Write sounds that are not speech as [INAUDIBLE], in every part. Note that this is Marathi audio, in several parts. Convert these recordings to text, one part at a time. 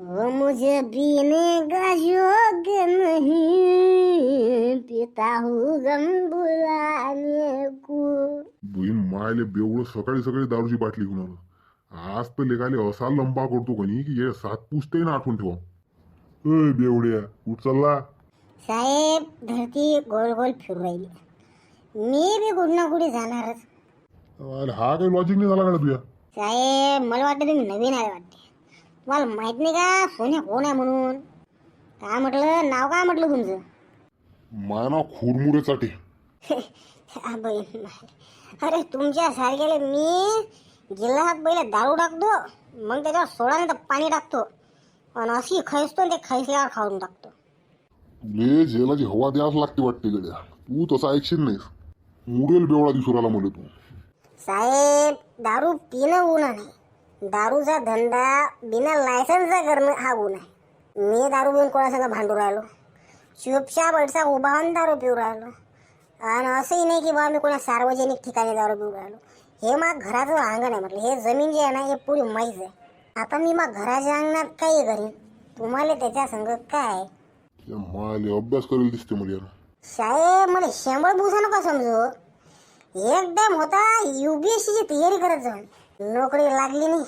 वो मुझे पीने का शौक नहीं। पीता हूँ गम बुलाने को। बहीण मायले बेवडं सकाळी सकाळी दारूची बाटली घेऊन आलं. आज तर लेगाले असा लंबा करतो कोणी की हे सात पुसते ना आठवण ठेवा. ए बेवड्या कुठ चालला. साहेब धरती गोल गोल फिरू राहिली. मी बी कुठं ना कुठे जाणारच. अरे हा काही लॉजिक नाही झाला का तुझ्या? साहेब मला वाटतं तुम्ही नवीन आहे वाटते. तुम्हाला माहीत नाही का? सोन्या कोण आहे म्हणून? काय म्हटलं? नाव काय म्हटलं तुमचं? माया नाव खुरमुरेसाठी हा [LAUGHS] बहीण अरे तुमच्या सारख्याला मी गिल्लासात पहिले दारू टाकतो मग त्याच्यावर सोडा नाही तर पाणी टाकतो आणि अशी खैसतो आणि ते खैसल्यावर खाऊन टाकतो. तुले जेलाची हवा द्यास लागते वाटते गड्या. तू तसा ऐकशील नाहीस. मुरेल बेवडा दिसू राहिला मला तू. साहेब दारू पिणं गुन्हा नाही दारूचा धंदा बिना लायसन्सचा करणं हा गुन्हा आहे. मी दारू पिऊन कोणासंग भांडू राहिलो? चुपचाप अडसा उभा होऊन दारू पिऊ राहिलो. आणि असंही नाही की बा मी कोणा सार्वजनिक ठिकाणी दारू पिऊ राहिलो. हे मग घराचं अंगण आहे म्हटलं. हे जमीन जी आहे ना हे पुरी माहीत आहे. आता मी मग घराच्या अंगणात काही करीन? तुम्हाला त्याच्या संग काय? अभ्यास करेल दिसते मला यानं. साहेब मला शंभर दिवसा नका समजू. एकदम होता युपीएससीची तयारी करत जाऊन. नोकरी लागली नाही.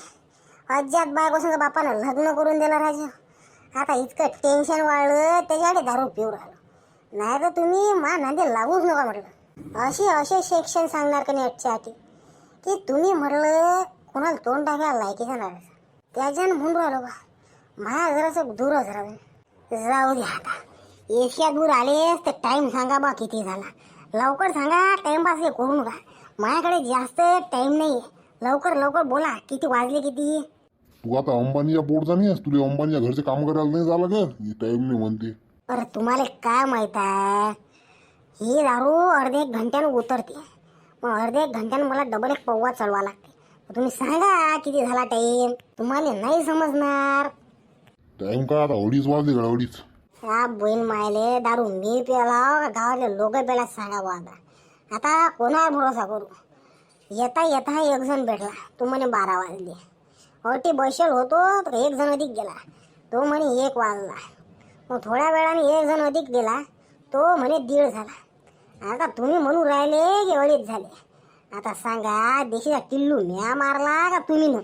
अज्जात बायकोसंग बापानं लग्न करून दिलं राजा आता इतकं टेन्शन वाढलं त्याच्याकडे दारू पिऊ राहिलो. नाही तर तुम्ही मा नांदे लागूच नका म्हटलं. असे असे सेक्शन सांगणार का नाही अटच्यासाठी की तुम्ही म्हटलं कोणाला तोंड टाकायला लायकी जाणार त्याच्यानं म्हणून राहिलो बा. माझ्या जरासं दूरच राहून जाऊ द्या आता. एशिया दूर आलेस तर टाईम सांगा बा किती झाला. लवकर सांगा टाईमपास हे करू नका. माझ्याकडे जास्त टाईम नाही आहे लवकर लवकर बोला. किती वाजले किती? तू आता अंबानीच्या पोटचा नाही आहेस तुला अंबानीच्या घरचे काम करायला नाही झालं का टाइम नाही म्हणते. अरे तुम्हाला काय माहीत आहे? ही दारू अर्धे एक घंट्यानं उतरते. मग अर्धे एक घंट्यानं मला डबल एक पव्वा चढवा लागते. मग तुम्ही सांगा किती झाला टाइम तुम्हाला नाही समजणार. टाइम काय आता? अडीच वाजले का अडीच. या बहीण मायले दारू मी प्याला गावातले लोक प्याला सांगा आता. आता कोणावर भरोसा करू? येता येता एक जण भेटला. तो म्हणे बारा वाजले. अटी बसेल होतो तर एक जण अधिक गेला. तो म्हणे एक वाजला. मग थोड्या वेळाने एक जण अधिक गेला. तो म्हणे दीड झाला. आता तुम्ही म्हणून राहिले की अडीच झाले? आता सांगा देशीचा टिल्लू म्या मारला का तुम्ही न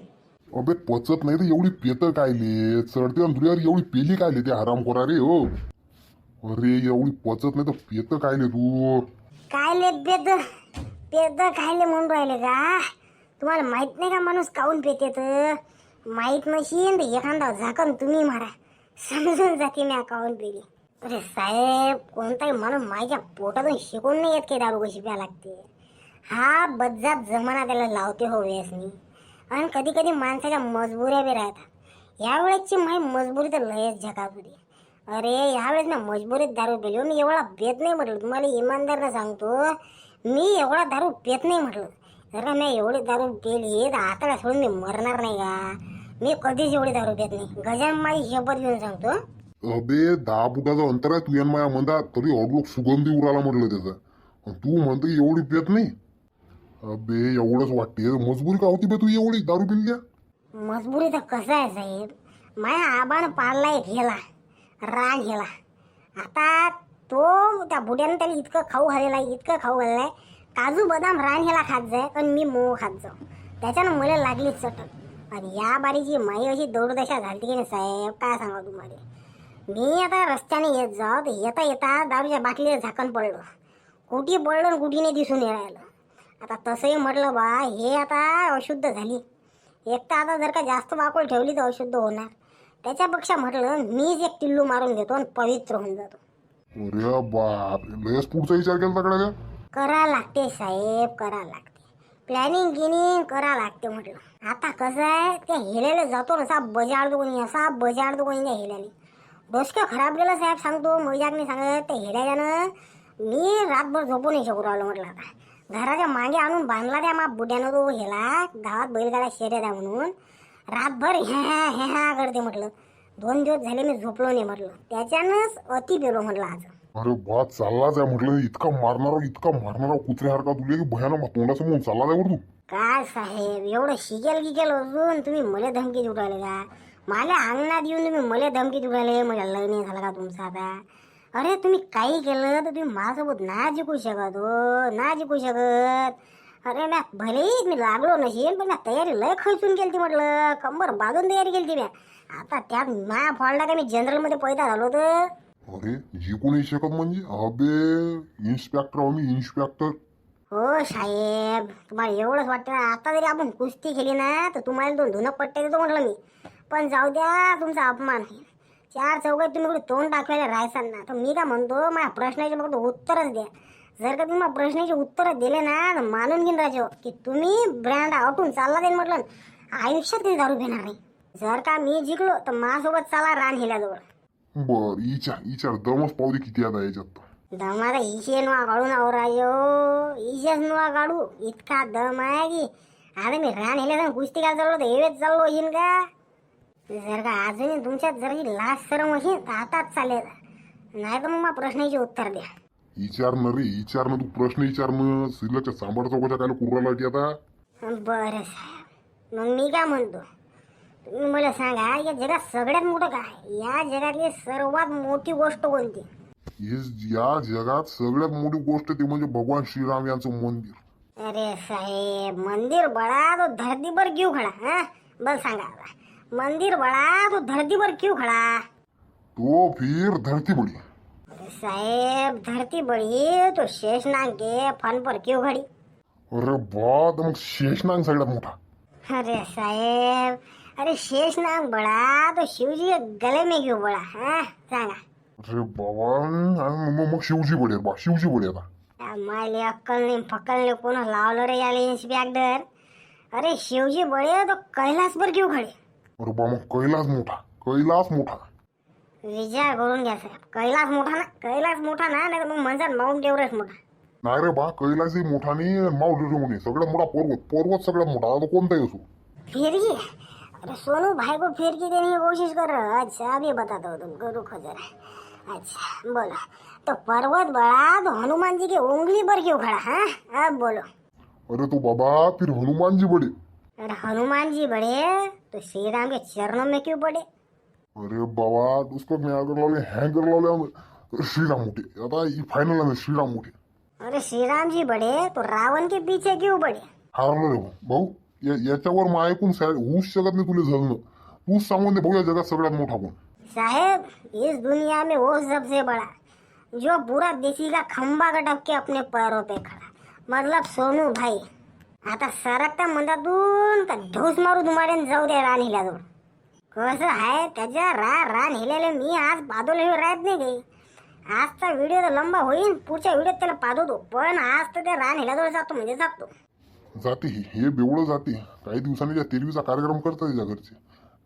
अबे पचत नाही तर एवढी पेत कायले चढते आणि तुझ्यावर एवढी पेली कायले ते हराम खोरा रे हो? अरे एवढी पचत नाही तर पेत कायले तू? कायले पेद पेद खायले म्हणून राहिले का? तुम्हाला माहीत नाही का माणूस काऊन पेते तर माहीत नशीन तर एखादा झाकण तुम्ही मारा. समजून जाते मी काऊन पेली. अरे साहेब कोणताही माणूस माझ्या पोटातून शिकून नाही येत की दारू कशी प्या लागते? हा बदजात जमाना त्याला लावते हो वेसनी आणि कधी कधी माणसाच्या मजबुऱ्या बी राहतात. यावेळेसची माही मजबुरी तर लयच झकापुरी अरे यावेळेस ना मजबुरीत दारू पेली मी एवढा बेत नाही म्हटलं तुम्हाला इमानदारनं सांगतो मी एवढा दारू पेत नाही म्हटलं. जरा मी एवढी दारू पेली तर आता सोडून मी मरणार नाही का? मी कधीच एवढी दारू पेत नाही. गजान माझी शपथ घेऊन सांगतो. अबे दहा फुटाचं अंतर आहे तू माया म्हणता तरी अडलोक सुगंधी उराला म्हटलं त्याचा. आणि तू म्हणतो एवढी पेत नाही. अबे एवढंच वाटते मजबुरी का होती बे तू एवढी दारू पिल्या मजबुरी तर कसं आहे साहेब? माझ्या आबानं पाळलाय गेला राग गेला आता तो त्या बुड्यानं त्याला इतकं खाऊ घालेला आहे, इतकं खाऊ घाललाय काजू बदाम रान ह्याला खात जाय पण मी मोह खात जाऊ. त्याच्यानं मला लागली चटक आणि या बारीची माई अशी दौडदशा झाली की नाही साहेब? काय सांगा तुम्हाला? मी आता रस्त्याने येत जाऊ तर येता येता दारूच्या बाटलीला झाकण पडलं. कुठी पडलं आणि कुठे नाही दिसून राहिलं आता तसंही म्हटलं बा हे आता अशुद्ध झाली. एक तर आता जर का जास्त वाकूळ ठेवली तर अशुद्ध होणार. त्याच्यापेक्षा म्हटलं मीच एक किल्लू मारून घेतो आणि पवित्र होऊन जातो. अरे बाप लयच पुढचा विचार केला तकडा का करा लागते साहेब करा लागते. प्लॅनिंग गिनिंग करा लागते म्हटलं. आता कसं आहे त्या हेल्याला जातो ना असा बजाडतो कोणी असा बजाडतो कोणी त्या हेल्याने डोसकं खराब गेलं साहेब सांगतो मजाक नाही सांगत त्या हिल्याच्यानं मी रातभर झोपू नाही शकू राहिलो म्हटलं आता. घराच्या मागे आणून बांधला त्या मा बुड्यानं तो हेला गावात बैलगाडा शर्यत द्या म्हणून. रातभर ह्या ह्या ह्या करते म्हटलं. दोन दिवस झाले मी झोपलो नाही म्हटलं. त्याच्यानंच अति पेलो म्हटलं आज. अरे बा चाललाच आहे म्हटलं. इतका मारणारा इतका मारणारा कुत्र्यासारखा तुला की भयानक तोंडासमोर चालला बरं तू. काय साहेब एवढं शिकेल गिकेल अजून? तुम्ही मला धमकी देऊ राहिले का? मला अंगणात येऊन तुम्ही मला धमकी देऊ राहिले? मला लग्न झालं का तुमचं आता? अरे तुम्ही काही केलं तर तुम्ही माझ्यासोबत ना जिंकू शकत हो ना जिंकू शकत. अरे म्या भलेही मी लागलो नशीन पण म्या तयारी लय खर्चून केली म्हटलं. कंबर बांधून तयारी केली म्या. आता त्यात माया फॉल्टा का मी जनरलमध्ये पैदा झालो तर अरे जिंकू नाही शकत म्हणजे? अबे इन्स्पेक्टर मी इन्स्पेक्टर हो साहेब तुम्हाला एवढंच वाटतं. ना आता जरी आपण कुस्ती केली ना तर तुम्हाला दोन धुणं पट्टे देतो म्हटलं मी. पण जाऊ द्या तुमचा अपमान. चार चौकात तुम्ही कुठे तोंड दाखवायला राहायचा ना तर मी काय म्हणतो माझ्या प्रश्नाचे फक्त उत्तरच द्या. जर का तुम्ही माझ्या प्रश्नाचे उत्तर दिले ना तर मानून घेईन राजो की तुम्ही ब्रँड आउटून चालला देईन म्हटलं आयुष्यात कधी दारू घेणार नाही. जर का मी जिंकलो तर माझ्यासोबत चाला रान हिल्याजवळ. बर विचार विचार दमच पाहू दे किती आता याच्यात. दमाचा इशे नुवा काढू ना हो राजो. इशेच नुवा काढू इतका दम आहे की. आता मी रान हेल्या कुस्ती काय चाललो तर हेवेच चाललो येईन का? जर का अजूनही तुमच्यात जर ही लास्ट सरम असेल तर आताच चालेल. नाही तर मग मला प्रश्नाचे उत्तर द्या. विचारणं रे विचारणं तू प्रश्न विचारणं सिल्लच्या सांबार चौकाच्या काय कुर्राला की आता? बरं साहेब. मग मी काय म्हणतो? तुम्ही मला सांगा या जगात सगळ्यात मोठं काय? या जगातली सर्वात मोठी गोष्ट कोणती? हे या जगात सगळ्यात मोठी गोष्ट ते म्हणजे भगवान श्रीराम यांचं मंदिर. अरे साहेब मंदिर बड़ा तो धरती पर क्यों खड़ा हाँ? बस सांगा आता. मंदिर बड़ा तो धरती पर क्यों खड़ा? तो फिर धरती अरे साहेब धरती बड़ी तो शेषनाग के फन पर क्यों खड़ी अरे बा तर मग शेषनाग सगळ्यात मोठा. अरे साहेब अरे शेषनाग बड़ा तो शिव जी के गले में क्यों बड़ा हाँ सांगा. अरे बाबा आणि मग मग शिवजी बडी बा शिवजी बडी आता मायले अक्कल नाही कोण लावलं रे याले इन्स्पेक्टर अरे शिवजी बड़े तो पर क्यों खड़े अरे बा मग कैलास मोठा कैलास मोठा. विचार करून घ्या साहेब. कैलास मोठा ना कैलास मोठा ना नाही मग म्हणतात माउंट एव्हरेस्ट मोठा. नाही रे बा कैलासही मोठा नाही माऊली म्हणे सगळ्यात मोठा पर्वत पर्वत सगळ्यात मोठा आता कोणताही असो फिरकी अरे सोनू भाई को फिरकी देने की कोशिश कर. रहे हो अच्छा अभी बताता हूँ तुमको रुको जरा. अच्छा बोलो. तो पर्वत बड़ा तो हनुमान जी की उंगली पर क्यों खड़ा हाँ? अब बोलो. अरे तो बाबा फिर हनुमान जी बडे. अरे हनुमान जी बड़े तो श्री राम के चरणों में क्यों पड़े अरे बाबा उसको मी अगर लावले हँगर लावले श्रीराम मोठे आता ही फायनल आहे श्रीराम मोठे. अरे श्री राम जी बड़े तो रावण के पीछे क्यों पड़े हारलो रे भाऊ. या- याच्यावर मग ऐकून सॅड होऊच शकत नाही तुला झालं तूच सांगून दे भाऊ या जगात सगळ्यात मोठा कोण. साहेब इस दुनिया में वो सबसे बड़ा जो पूरा देसी का खंबा कटक के अपने पैरों पे खड़ा मतलब सोनू भाई आता सरकत्या मंदातून का ढोस मारू तुम्हाला जाऊ द्या रान हिल्याजवळ कसं आहे? त्याच्या रा रान हिल्याला मी आज पादोले राहत नाही काही. आजचा व्हिडिओ तर लंबा होईल पुढच्या व्हिडिओत त्याला पादवतो पण आज तर त्या रान हिल्याजवळ जातो म्हणजे जातो. जाते ही हे बेवळं जाते. काही दिवसांनी त्या तेरवीचा कार्यक्रम करतात त्याच्या घरचे.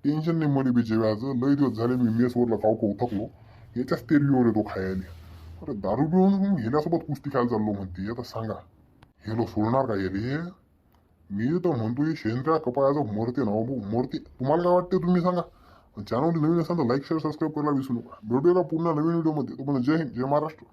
टेन्शन नाही मध्ये बिचे व्याज. लई दिवस झाले मी मेसवरला खाऊ खाऊ थकलो. याच्याच तेलवीवर येतो खायला. अरे दारू पिऊन मग कुस्ती खायला चाललो म्हणते. आता सांगा. हेलो सोडणार का रे मी तर म्हणतो हे शेंद्र्या कपाळाचं मरते ना भाऊ मरते. तुम्हाला काय वाटते तुम्ही सांगा. चॅनल नवीन असाल तर लाईक शेअर सबस्क्राईब करायला विसरू नका. भेटूया पुन्हा नवीन व्हिडिओमध्ये तुम्हाला जय हिंद जय महाराष्ट्र.